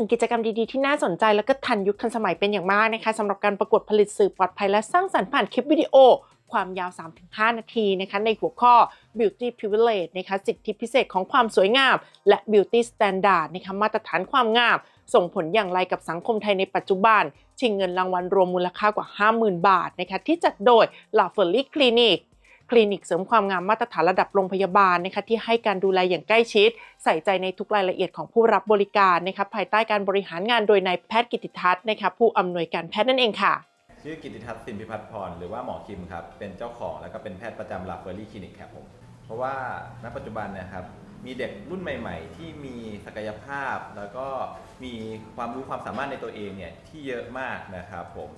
นึ่งกิจกรรมดีๆที่น่าสนใจและก็ทันยุคทันสมัยเป็นอย่างมากนะคะสำหรับการประกวดผลิตสื่อปลอดภัยและสร้างสรรค์ผ่านคลิปวิดีโอ ความยาว 3-5 นาทีนะคะในหัวข้อ beauty privilege นะคะสิทธิพิเศษของความสวยงาม และ beauty standard นะคะมาตรฐานความงาม ส่งผลอย่างไรกับสังคมไทยในปัจจุบัน ชิงเงินรางวัลรวมมูลค่ากว่า 50,000 บาทนะคะที่จัดโดย La f e r r y Clinic คลินิกเสริมความงามมาตรฐานระดับโรงพยาบาลนะคะที่ให้การดูแลอย่างใกล้ชิด ใส่ใจในทุกรายละเอียดของผู้รับบริการนะคะภายใต้การบริหารงานโดยนายแพทย์กิติทัศน์นะคะผู้อำนวยการแพทย์นั่นเองค่ะชื่อกิติทัศน์สินพิพัฒน์พรหรือว่าหมอคิมครับเป็นเจ้าของแล้วก็เป็นแพทย์ประจำหลักเฟอร์รี่คลินิกครับผมเพราะว่าณปัจจุบันนะครับมีเด็กรุ่นใหม่ ๆ ที่มีศักยภาพ แล้วก็มีความรู้ความสามารถในตัวเองเนี่ยที่เยอะมากนะครับผม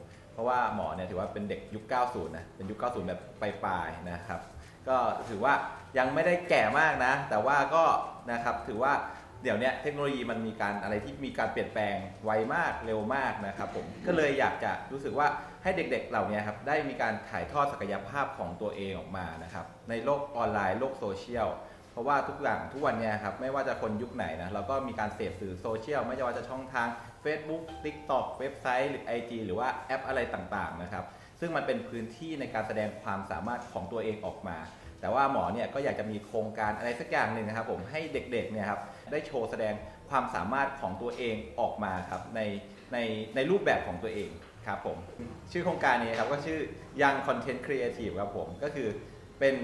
ราะว่าหมอเนี่ยถือว่าเป็นเด็กยุค 90 นะ เป็นยุค 90 แบบปลายๆนะครับ ก็ถือว่ายังไม่ได้แก่มากนะ แต่ว่าก็นะครับถือว่าเดี๋ยวนี้เทคโนโลยีมันมีการอะไรที่มีการเปลี่ยนแปลงไวมากเร็วมากนะครับผมก็เลยอยากจะรู้สึกว่าให้เด็กๆเหล่านี้ครับได้มีการถ่ายทอดศักยภาพของตัวเองออกมานะครับในโลกออนไลน์โลกโซเชียล เพราะว่าทุกอย่างทุกวันเนี้ครับไม่ว่าจะคนยุคไหนนะเราก็มีการเสพสื่อโซเชียลไม่ว่าจะช่องทาง Facebook TikTok เว็บไซต์หรือ IG หรือว่าแอปอะไรต่างๆนะครับซึ่งมันเป็นพื้นที่ในการแสดงความสามารถของตัวเองออกมา แต่ว่าหมอเนี่ยก็อยากจะมีโครงการอะไรสักอย่างหนึ่งนะครับผมให้เด็กๆเนี่ยครับได้โชว์แสดงความสามารถของตัวเองออกมาครับในในในรูปแบบของตัวเองครับผมชื่อโครงการนี้ครับก็ชื่อ Young Content Creative ครับผมก็คือเป็น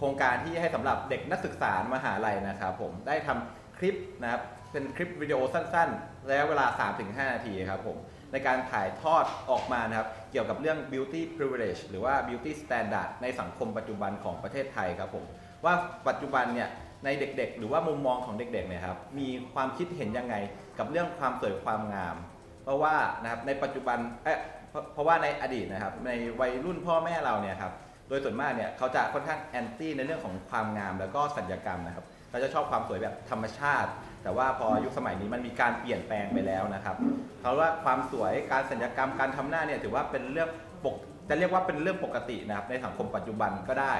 โครงการที่ให้สำหรับเด็กนักศึกษามหาลัยนะครับผมได้ทำคลิปนะครับเป็นคลิปวิดีโอสั้นๆระยะเวลา 3-5 นาทีครับผมในการถ่ายทอดออกมานะครับ เกี่ยวกับเรื่อง beauty privilege หรือว่า beauty standard ในสังคมปัจจุบันของประเทศไทยครับผมว่าปัจจุบันเนี่ยในเด็กๆ หรือว่ามุมมองของเด็กๆเนี่ยครับมีความคิดเห็นยังไงกับเรื่องความสวยความงาม เพราะว่านะครับในปัจจุบันเอ๊ะเพราะเพราะว่าในอดีตนะครับในวัยรุ่นพ่อแม่เราเนี่ยครับ โดยส่วนมากเนี่ยเขาจะค่อนข้างแอนตี้ในเรื่องของความงามแล้วก็สัญญกรรมนะครับเขาจะชอบความสวยแบบธรรมชาติ แต่ว่าพอยุคสมัยนี้มันมีการเปลี่ยนแปลงไปแล้วนะครับเขาว่าความสวยการสัญญกรรมการทำหน้าเนี่ยถือว่าเป็นเรื่องปกจะเรียกว่าเป็นเรื่องปกตินะครับในสังคมปัจจุบันก็ได้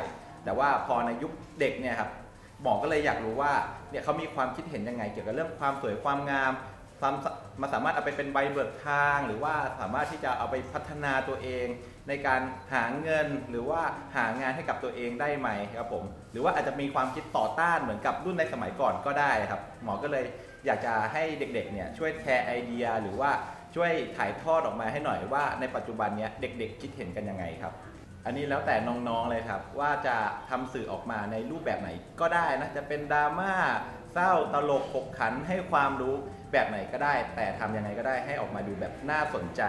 แต่ว่าพอในยุคเด็กเนี่ยครับหมอก็เลยอยากรู้ว่าเนี่ยเขามีความคิดเห็นยังไง เกี่ยวกับเรื่องความสวยความงามความมาสามารถเอาไปเป็นใบเบิกทาง หรือว่าสามารถที่จะเอาไปพัฒนาตัวเอง ในการหาเงินหรือว่าหางานให้กับตัวเองได้ไหมครับผม หรือว่าอาจจะมีความคิดต่อต้านเหมือนกับรุ่นในสมัยก่อนก็ได้ครับ หมอก็เลยอยากจะให้เด็กๆเนี่ยช่วยแชร์ไอเดียหรือว่าช่วยถ่ายทอดออกมาให้หน่อยว่าในปัจจุบันเนี้ยเด็กๆ คิดเห็นกันยังไงครับ อันนี้แล้วแต่น้องๆเลยครับ ว่าจะทำสื่อออกมาในรูปแบบไหนก็ได้นะจะเป็นดราม่าเศร้าตลกขบขันให้ความรู้ แบบไหนก็ได้ แต่ทำยังไงก็ได้ให้ออกมาดูแบบน่าสนใจ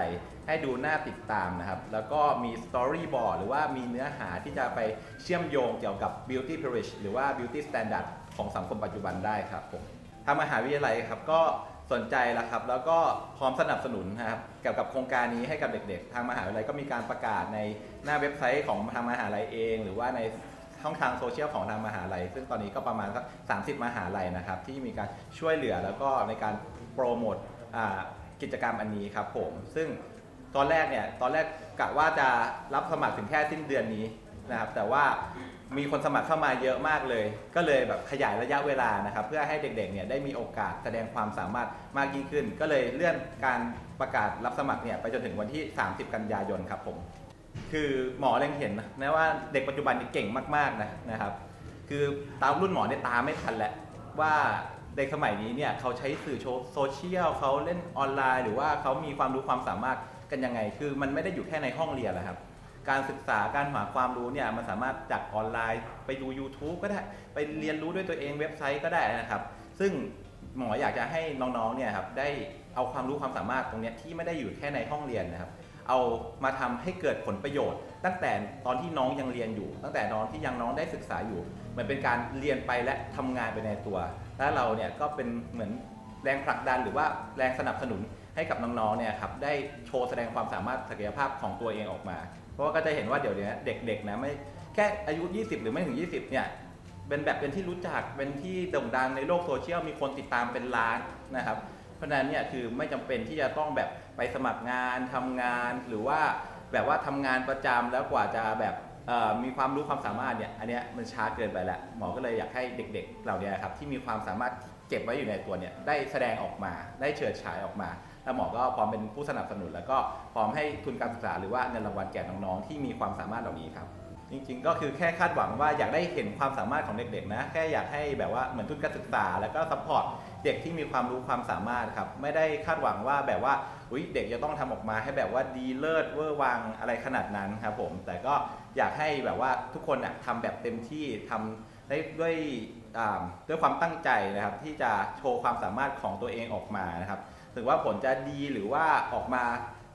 ให้ดูน่าติดตามนะครับ แล้วก็มีสตอรี่บอร์ดหรือว่ามีเนื้อหาที่จะไปเชื่อมโยงเกี่ยวกับ beauty privilege หรือว่า beauty standard ของสังคมปัจจุบันได้ครับผมทางมหาวิทยาลัยครับก็สนใจแล้วครับ แล้วก็พร้อมสนับสนุนนะครับเกี่ยวกับโครงการนี้ให้กับเด็กๆ ทางมหาวิทยาลัยก็มีการประกาศในหน้าเว็บไซต์ของทางมหาลัยเอง หรือว่าใน ช่องทางโซเชียลของทางมหาลัย ซึ่งตอนนี้ก็ประมาณสัก30 มหาลัยนะครับ ที่มีการช่วยเหลือแล้วก็ในการโปรโมทกิจกรรมอันนี้ครับผม ซึ่งตอนแรกเนี่ยตอนแรกกะว่าจะรับสมัครถึงแค่สิ้นเดือนนี้นะครับ แต่ว่ามีคนสมัครเข้ามาเยอะมากเลย ก็เลยแบบขยายระยะเวลานะครับ เพื่อให้เด็กๆเนี่ยได้มีโอกาสแสดงความสามารถมากยิ่งขึ้น ก็เลยเลื่อนการประกาศรับสมัครเนี่ยไปจนถึงวันที่ 30 กันยายนครับผม คือหมอเล็งเห็นนะว่าเด็กปัจจุบันนี่เก่งมากๆนะนะครับ คือตามรุ่นหมอเนี่ยตามไม่ทันแหละว่าเด็กสมัยนี้เนี่ยเขาใช้สื่อโซเชียลเขาเล่นออนไลน์ หรือว่าเขามีความรู้ความสามารถกันยังไง คือมันไม่ได้อยู่แค่ในห้องเรียนแหละครับ การศึกษาการหาความรู้เนี่ยมันสามารถจากออนไลน์ ไปดู YouTube ก็ได้ไปเรียนรู้ด้วยตัวเองเว็บไซต์ก็ได้นะครับ ซึ่งหมออยากจะให้น้องๆเนี่ยครับได้เอาความรู้ความสามารถตรงนี้ที่ไม่ได้อยู่แค่ในห้องเรียนนะครับ เอามาทำให้เกิดผลประโยชน์ ตั้งแต่ตอนที่น้องยังเรียนอยู่ ตั้งแต่ตอนที่ยังน้องได้ศึกษาอยู่เหมือนเป็นการเรียนไปและทำงานไปในตัว แล้วเราเนี่ยก็เป็นเหมือนแรงผลักดันหรือว่าแรงสนับสนุนให้กับน้องๆเนี่ยครับได้โชว์แสดงความสามารถศักยภาพของตัวเองออกมา เพราะว่าก็จะเห็นว่าเดี๋ยวนี้เด็กๆนะไม่แค่อายุ 20 หรือไม่ถึง 20เนี่ยเป็นแบบเป็นที่รู้จักเป็นที่โด่งดังในโลกโซเชียลมีคนติดตามเป็นล้านนะครับ ราะฉะนั้นเนี่ยคือไม่จำเป็นที่จะต้องแบบไปสมัครงานทำงานหรือว่าแบบว่าทำงานประจำแล้วกว่าจะแบบเอ่อมีความรู้ความสามารถเนี่ยอันเนี้ยมันช้าเกินไปแล้วหมอก็เลยอยากให้เด็กๆ เหล่านี้ครับที่มีความสามารถเก็บไว้อยู่ในตัวเนี่ยได้แสดงออกมาได้เฉิดฉายออกมา แล้วหมอก็พร้อมเป็นผู้สนับสนุน แล้วก็พร้อมให้ทุนการศึกษาหรือว่าเงินรางวัลแก่น้องๆที่มีความสามารถเหล่านี้ครับ จริงๆ ก็คือแค่คาดหวังว่าอยากได้เห็นความสามารถของเด็กๆนะ แค่อยากให้แบบว่าเหมือนทุนการศึกษาแล้วก็ซัพพอร์ต เด็กที่มีความรู้ความสามารถครับไม่ได้คาดหวังว่าแบบว่าอุ๊ยเด็กจะต้องทำออกมาให้แบบว่าดีเลิศเวอร์วังอะไรขนาดนั้นครับผมแต่ก็อยากให้แบบว่าทุกคนน่ะทำแบบเต็มที่ทำได้ด้วยด้วยความตั้งใจนะครับที่จะโชว์ความสามารถของตัวเองออกมานะครับถึงว่าผลจะดีหรือว่าออกมา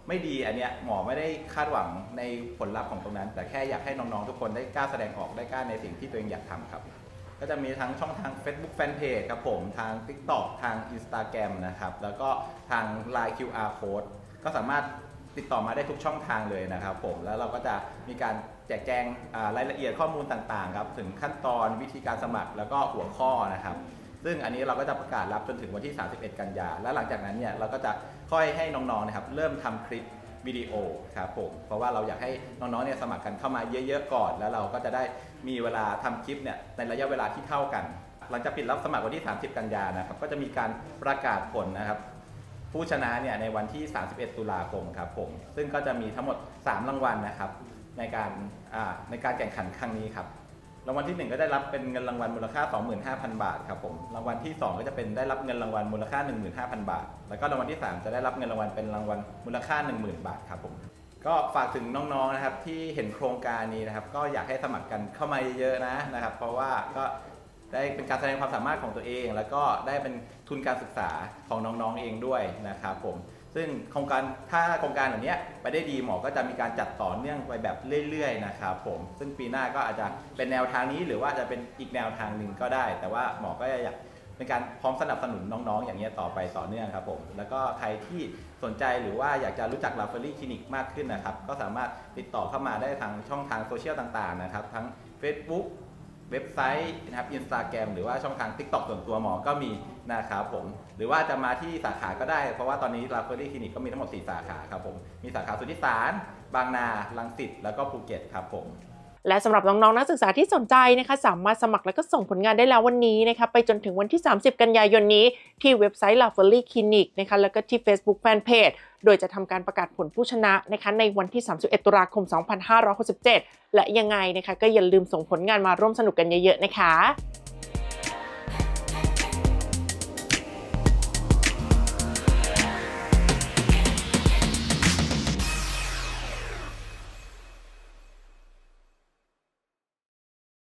ไม่ดีอันเนี้ยหมอไม่ได้คาดหวังในผลลัพธ์ของตรงนั้น แต่แค่อยากให้น้องๆทุกคนได้กล้าแสดงออกได้กล้าในสิ่งที่ตัวเองอยากทำครับ ก็จะมีทั้งช่องทาง Facebook Fanpage ครับผม ทาง TikTok ทาง Instagram นะครับ แล้วก็ทาง Line QR Code ก็สามารถติดต่อมาได้ทุกช่องทางเลยนะครับผม แล้วเราก็จะมีการแจกแจงรายละเอียดข้อมูลต่างๆครับถึงขั้นตอนวิธีการสมัครแล้วก็หัวข้อนะครับ ซึ่งอันนี้เราก็จะประกาศรับจนถึงวันที่ 31 กันยา และหลังจากนั้นเนี่ยเราก็จะค่อยให้น้องๆนะครับเริ่มทำคลิป วิดีโอครับผมเพราะว่าเราอยากให้น้องๆเนี่ยสมัครกันเข้ามาเยอะๆก่อน แล้วเราก็จะได้มีเวลาทำคลิปเนี่ยในระยะเวลาที่เท่ากัน หลังจากปิดรับสมัครวันที่ 30 กันยานะครับก็จะมีการประกาศผลนะครับ ผู้ชนะเนี่ยในวันที่ 31 ตุลาคมครับผมซึ่งก็จะมีทั้งหมด 3 รางวัลนะครับในการในการแข่งขันครั้งนี้ครับ รางวัลที่ 1 ก็ได้รับเป็นเงินรางวัลมูลค่า 25,000 บาทครับผม รางวัลที่ 2 ก็จะเป็นได้รับเงินรางวัลมูลค่า 15,000 บาท แล้วก็รางวัลที่ 3 จะได้รับเงินรางวัลเป็นรางวัลมูลค่า 10,000 บาทครับผม ก็ฝากถึงน้องๆนะครับที่เห็นโครงการนี้นะครับ ก็อยากให้สมัครกันเข้ามาเยอะๆนะนะครับ เพราะว่าก็ได้เป็นการแสดงความสามารถของตัวเอง แล้วก็ได้เป็นทุนการศึกษาของน้องๆเองด้วยนะครับผม ซึ่งโครงการถ้าโครงการแบบนี้ไปได้ดีหมอก็จะมีการจัดต่อเนื่องไปแบบเรื่อยๆนะครับผมซึ่งปีหน้าก็อาจจะเป็นแนวทางนี้หรือว่าจะเป็นอีกแนวทางหนึ่งก็ได้ แต่ว่าหมอก็อยากเป็นการพร้อมสนับสนุนน้องๆ อย่างเงี้ต่อไปต่อเนื่องครับผมแล้วก็ใครที่สนใจหรือว่าอยากจะรู้จักลาเฟอรี่คลินิกมากขึ้นนะครับ ก็สามารถติดต่อเข้ามาได้ทางช่องทางโซเชียลต่างๆนะครับ ทั้ง Facebook เว็บไซต์นะครับอินสตาแกรมหรือว่าช่องทาง TikTok ส่วนตัวหมอก็มีนะครับผม หรือว่าจะมาที่สาขาก็ได้ เพราะว่าตอนนี้ลาเฟอรี่คลินิกก็มีทั้งหมด 4 สาขาครับผม มีสาขาสุทธิสาร บางนาลังสิตแล้วก็ภูเก็ตครับผม และสำหรับน้องๆนักศึกษาที่สนใจนะคะ สามารถสมัครและก็ส่งผลงานได้แล้ววันนี้นะคะไปจนถึงวันที่ 30 กันยายนนี้ที่เว็บไซต์ l a v e r y Clinic นะคะแล้วก็ที่ Facebook Fanpage โดยจะทำการประกาศผลผู้ชนะนะคะในวันที่ 31 ตุลาคม 2567 และยังไงนะคะก็อย่าลืมส่งผลงานมาร่วมสนุกกันเยอะๆนะคะ